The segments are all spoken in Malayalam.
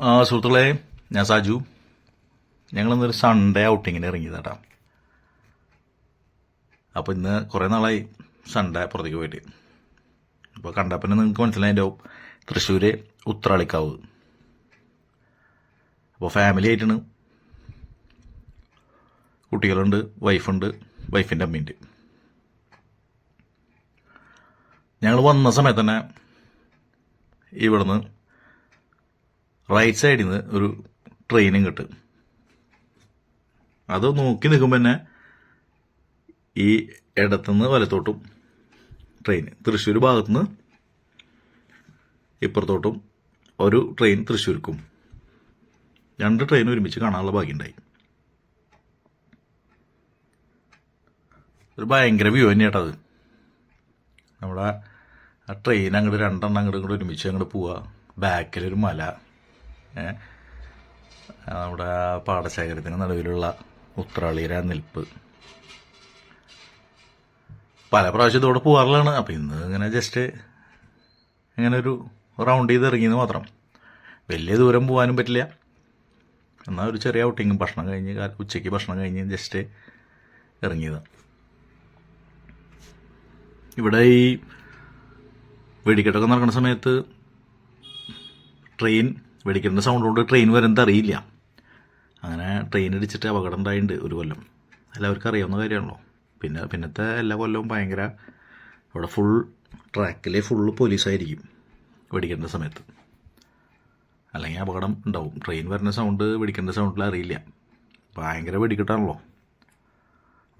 സുഹൃത്തുക്കളെ ഞാൻ സാജു. ഞങ്ങളിന്നൊരു സൺഡേ ഔട്ടിങ്ങിന് ഇറങ്ങിയതാട്ടാ. അപ്പോൾ ഇന്ന് കുറേ നാളായി സൺഡേ പുറത്തേക്ക് പോയിട്ട്. അപ്പോൾ കണ്ടപ്പോൾ നിങ്ങൾക്ക് നിങ്ങൾക്ക് മനസ്സിലായിട്ടുണ്ടാവും തൃശ്ശൂർ ഉത്രാളിക്കാവ്. അപ്പോൾ ഫാമിലി ആയിട്ടാണ്. കുട്ടികളുണ്ട് വൈഫുണ്ട് വൈഫിന്റെ അമ്മയുണ്ട്. ഞങ്ങൾ വന്ന സമയത്ത് തന്നെ ഇവിടുന്ന് റൈറ്റ് സൈഡിൽ നിന്ന് ഒരു ട്രെയിനും കിട്ടും. അത് നോക്കി നിൽക്കുമ്പോൾ തന്നെ ഈ ഇടത്തുനിന്ന് വലത്തോട്ടും ട്രെയിൻ തൃശ്ശൂർ ഭാഗത്തുനിന്ന് ഇപ്പുറത്തോട്ടും ഒരു ട്രെയിൻ തൃശ്ശൂർക്കും. രണ്ട് ട്രെയിൻ ഒരുമിച്ച് കാണാനുള്ള ഭാഗ്യമുണ്ടായി. ഒരു ഭയങ്കര വ്യൂ തന്നെയാട്ടത് നമ്മുടെ ആ ട്രെയിൻ അങ്ങോട്ട് രണ്ടെണ്ണം അങ്ങോട്ട് ഇങ്ങോട്ട് ഒരുമിച്ച് അങ്ങോട്ട് പോവുക ബാക്കിലൊരു മല. നമ്മുടെ പാടശേഖരത്തിന് നടുവിലുള്ള ഉത്രാളിയുടെ നിൽപ്പ്. പല പ്രാവശ്യം ഇതോടെ പോകാറുള്ളതാണ്. അപ്പം ഇന്ന് ഇങ്ങനെ ജസ്റ്റ് ഇങ്ങനെ ഒരു റൗണ്ട് ചെയ്ത് ഇറങ്ങിയെന്ന് മാത്രം. വലിയ ദൂരം പോകാനും പറ്റില്ല. എന്നാൽ ഒരു ചെറിയ ഔട്ടിങ്ങും ഭക്ഷണം കഴിഞ്ഞ് ഉച്ചയ്ക്ക് ഭക്ഷണം കഴിഞ്ഞ് ജസ്റ്റ് ഇറങ്ങിയതാണ് ഇവിടെ ഈ വെടിക്കെട്ടൊക്കെ നടക്കുന്ന സമയത്ത് ട്രെയിൻ വെടിക്കെട്ടിന്റെ സൗണ്ട് കൊണ്ട് ട്രെയിൻ വരുന്നത് അറിയില്ല. അങ്ങനെ ട്രെയിൻ ഇടിച്ചിട്ട് അപകടം ഉണ്ടായിട്ടുണ്ട് ഒരു കൊല്ലം. എല്ലാവർക്കും അറിയാവുന്ന കാര്യമാണല്ലോ. പിന്നെ പിന്നത്തെ എല്ലാ കൊല്ലവും ഭയങ്കര അവിടെ ഫുൾ ട്രാക്കിൽ ഫുള്ള് പോലീസായിരിക്കും വെടിക്കേണ്ട സമയത്ത്. അല്ലെങ്കിൽ അപകടം ഉണ്ടാവും. ട്രെയിൻ വരുന്ന സൗണ്ട് വെടിക്കേണ്ട സൗണ്ടിൽ അറിയില്ല. ഭയങ്കര വെടിക്കെട്ടാണല്ലോ.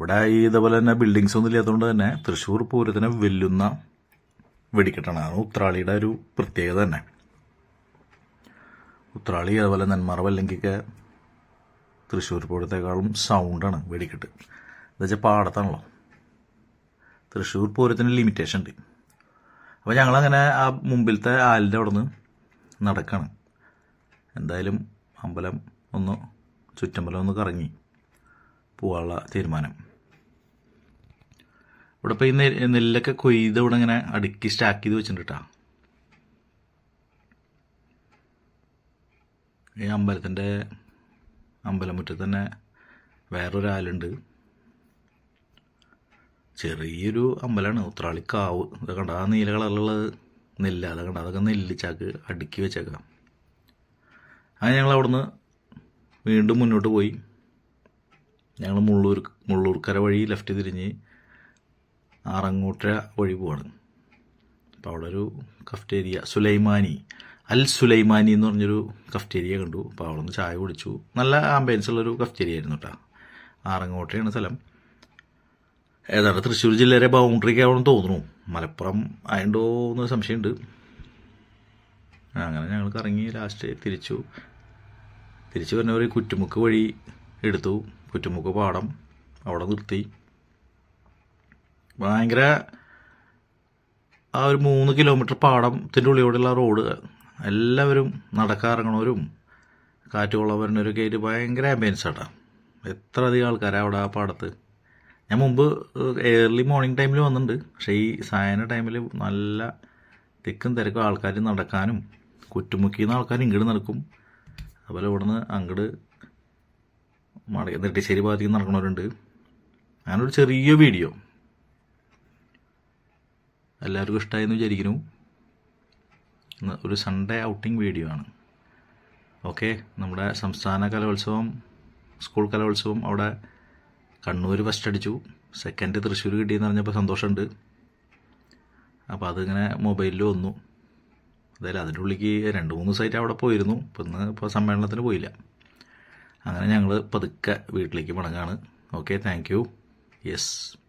ഇവിടെ ഈ ഇതേപോലെ തന്നെ ബിൽഡിങ്സ് ഒന്നും ഇല്ലാത്തതുകൊണ്ട് തന്നെ തൃശ്ശൂർ പൂരത്തിനെ വെല്ലുന്ന വെടിക്കെട്ടാണ്. അതാണ് ഉത്രാളിയുടെ ഒരു പ്രത്യേകത തന്നെ. ഉത്രാളി അതുപോലെ നെന്മാറ വല്ലങ്കിക്ക് തൃശ്ശൂർ പൂരത്തേക്കാളും സൗണ്ടാണ് വെടിക്കെട്ട്. എന്താ വെച്ചാൽ പാടത്താണല്ലോ. തൃശ്ശൂർ പൂരത്തിന് ലിമിറ്റേഷൻ ഉണ്ട്. അപ്പോൾ ഞങ്ങളങ്ങനെ ആ മുമ്പിലത്തെ ആലിന്റെ അവിടെ നിന്ന് നടക്കാണ്. എന്തായാലും അമ്പലം ഒന്ന് ചുറ്റമ്പലം ഒന്ന് കറങ്ങി പോകാനുള്ള തീരുമാനം. ഇവിടെ ഇപ്പോൾ ഈ നെല്ലൊക്കെ കൊയ്ത് ഇവിടെ ഇങ്ങനെ അടുക്കി സ്റ്റാക്ക് ചെയ്ത് വെച്ചിട്ടുണ്ട് കേട്ടോ ഈ അമ്പലത്തിന്റെ അമ്പലമുറ്റത്ത് തന്നെ വേറൊരാളുണ്ട്. ചെറിയൊരു അമ്പലമാണ് ഉത്രാളിക്കാവ് ഇത് കണ്ട ആ നീല കളറിലുള്ളത് നെല്ല് അത് കണ്ട അതൊക്കെ നെല്ല് ചാക്ക് അടുക്കി വെച്ചേക്കാം. അത് ഞങ്ങൾ അവിടുന്ന് വീണ്ടും മുന്നോട്ട് പോയി. ഞങ്ങൾ മുള്ളൂർ മുള്ളൂർക്കര വഴി ലെഫ്റ്റ് തിരിഞ്ഞ് ആറങ്ങോട്ട വഴി പോവാണ്. അപ്പോൾ അവിടെ ഒരു കഫ്റ്റേരിയ സുലൈമാനി. അൽ സുലൈമാനി എന്ന് പറഞ്ഞൊരു കഫ്റ്റേരിയ കണ്ടു. അപ്പോൾ അവിടെ നിന്ന് ചായ കുടിച്ചു. നല്ല ആംബിയൻസ് ഉള്ളൊരു കഫ്റ്റേരിയ ആയിരുന്നു കേട്ടോ ആറങ്ങോട്ടയാണ് സ്ഥലം. ഏതാണ്ട് തൃശ്ശൂർ ജില്ലയുടെ ബൗണ്ടറിക്ക് ആവണം തോന്നുന്നു. മലപ്പുറം ആയതുകൊണ്ടോ എന്ന് സംശയമുണ്ട് അങ്ങനെ ഞങ്ങൾ കറങ്ങി ലാസ്റ്റ് തിരിച്ചു. തിരിച്ചു വരുന്നവർ കുറ്റുമുക്ക് വഴി എടുത്തു. കുറ്റുമുക്ക് പാടം അവിടെ നിർത്തി. ഭയങ്കര ആ ഒരു മൂന്ന് കിലോമീറ്റർ പാടത്തിന്റെ ഉള്ളിലൂടെയുള്ള റോഡ് എല്ലാവരും നടക്കാറങ്ങണവരും കാറ്റ് കൊള്ളാൻ വരുന്നവരൊക്കെ ആയിട്ട് ഭയങ്കര ആംബിയൻസ് ആട്ടാ. എത്ര അധികം ആൾക്കാരാണ് അവിടെ ആ പാടത്ത്. ഞാൻ മുമ്പ് ഏർലി മോർണിംഗ് ടൈമിൽ വന്നിട്ടുണ്ട് പക്ഷേ ഈ സായന ടൈമിൽ നല്ല തിക്കും തിരക്കും ആൾക്കാർ നടക്കാനും കുറ്റുമുക്കിന്ന് ആൾക്കാർ ഇങ്ങോട്ട് നടക്കും. അതുപോലെ ഇവിടുന്ന് അങ്ങോട്ട് മട നെട്ടിശ്ശേരി ഭാഗത്തേക്ക് നടക്കണവരുണ്ട്. അങ്ങനൊരു ചെറിയ വീഡിയോ എല്ലാവർക്കും ഇഷ്ടമായെന്ന് വിചാരിക്കുന്നു. ഒരു സൺഡേ ഔട്ടിംഗ് വീഡിയോ ആണ്. ഓക്കെ നമ്മുടെ സംസ്ഥാന കലോത്സവം സ്കൂൾ കലോത്സവം അവിടെ കണ്ണൂർ ഫസ്റ്റ് അടിച്ചു. സെക്കൻഡ് തൃശ്ശൂർ കിട്ടിയെന്ന് പറഞ്ഞപ്പോൾ സന്തോഷമുണ്ട്. അപ്പോൾ അതിങ്ങനെ മൊബൈലിൽ വന്നു. അതായത് അതിന്റെ ഉള്ളിലേക്ക് രണ്ട് മൂന്ന് ദിവസമായിട്ട് അവിടെ പോയിരുന്നു. ഇപ്പം ഇന്ന് ഇപ്പോൾ സമ്മേളനത്തിന് പോയില്ല. അങ്ങനെ ഞങ്ങൾ പതുക്കെ വീട്ടിലേക്ക് മടങ്ങാണ്. Okay thank you yes